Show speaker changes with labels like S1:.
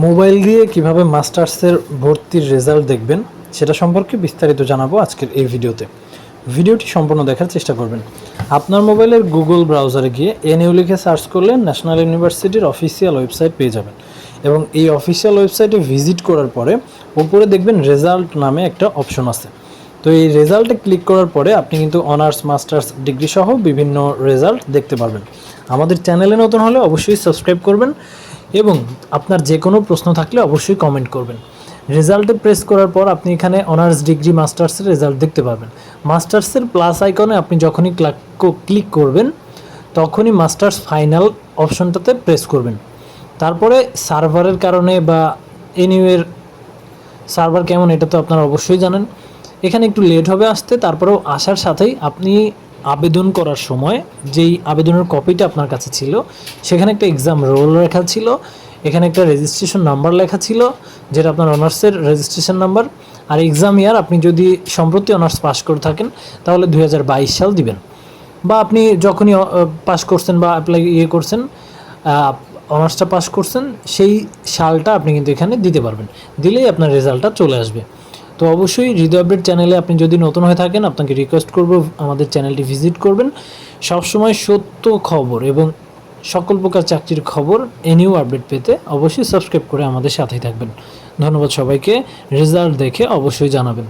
S1: Mobile দিয়ে কীভাবে মাস্টার্সের ভর্তির রেজাল্ট দেখবেন, সেটা সম্পর্কে বিস্তারিত জানাব আজকের এই ভিডিওতে। ভিডিওটি সম্পূর্ণ দেখার চেষ্টা করবেন। আপনার মোবাইলের গুগল ব্রাউজারে গিয়ে এনইউ লিখে সার্চ করলে ন্যাশনাল ইউনিভার্সিটির অফিসিয়াল ওয়েবসাইট পেয়ে যাবেন এবং এই অফিসিয়াল ওয়েবসাইটে ভিজিট করার পরে উপরে দেখবেন রেজাল্ট নামে একটা অপশন আছে। তো এই রেজাল্টে ক্লিক করার পরে আপনি কিন্তু অনার্স, মাস্টার্স ডিগ্রি সহ বিভিন্ন রেজাল্ট দেখতে পারবেন। আমাদের চ্যানেলে নতুন হলে অবশ্যই সাবস্ক্রাইব করবেন এবং আপনার যে কোনো প্রশ্ন থাকলে অবশ্যই কমেন্ট করবেন। রেজাল্টে প্রেস করার পর আপনি এখানে অনার্স ডিগ্রি মাস্টার্সের রেজাল্ট দেখতে পাবেন। মাস্টার্সের প্লাস আইকনে আপনি যখনই ক্লিক করবেন, তখনই মাস্টার্স ফাইনাল অপশনটাতে প্রেস করবেন। তারপরে সার্ভারের কারণে বা এনিওয়ের সার্ভার কেমন, এটা তো আপনারা অবশ্যই জানেন। এখানে একটু লেট হবে আসতে, তারপরেও আসার সাথেই আপনি আবেদন করার সময় যেই আবেদনের কপিটা আপনার কাছে ছিল, সেখানে একটা এক্সাম রোল লেখা ছিল, এখানে একটা রেজিস্ট্রেশন নাম্বার লেখা ছিল, যেটা আপনার অনার্সের রেজিস্ট্রেশন নাম্বার আর এক্সাম ইয়ার আপনি যদি সম্প্রতি অনার্স পাস করে থাকেন, তাহলে দু হাজার বাইশ সাল দিবেন। বা আপনি যখনই পাস করছেন বা অ্যাপ্লাই ইয়ে করছেন অনার্সটা পাস করছেন, সেই সালটা আপনি কিন্তু এখানে দিতে পারবেন। দিলেই আপনার রেজাল্টটা চলে আসবে। তো অবশ্যই হৃদয় আপডেট চ্যানেলে আপনি যদি নতুন হয়ে থাকেন, আপনাকে রিকোয়েস্ট করব, আমাদের চ্যানেলটি ভিজিট করবেন। সবসময় সত্য খবর এবং সকল প্রকার চাকরির খবর এনিউ আপডেট পেতে অবশ্যই সাবস্ক্রাইব করে আমাদের সাথেই থাকবেন। ধন্যবাদ সবাইকে। রেজাল্ট দেখে অবশ্যই জানাবেন।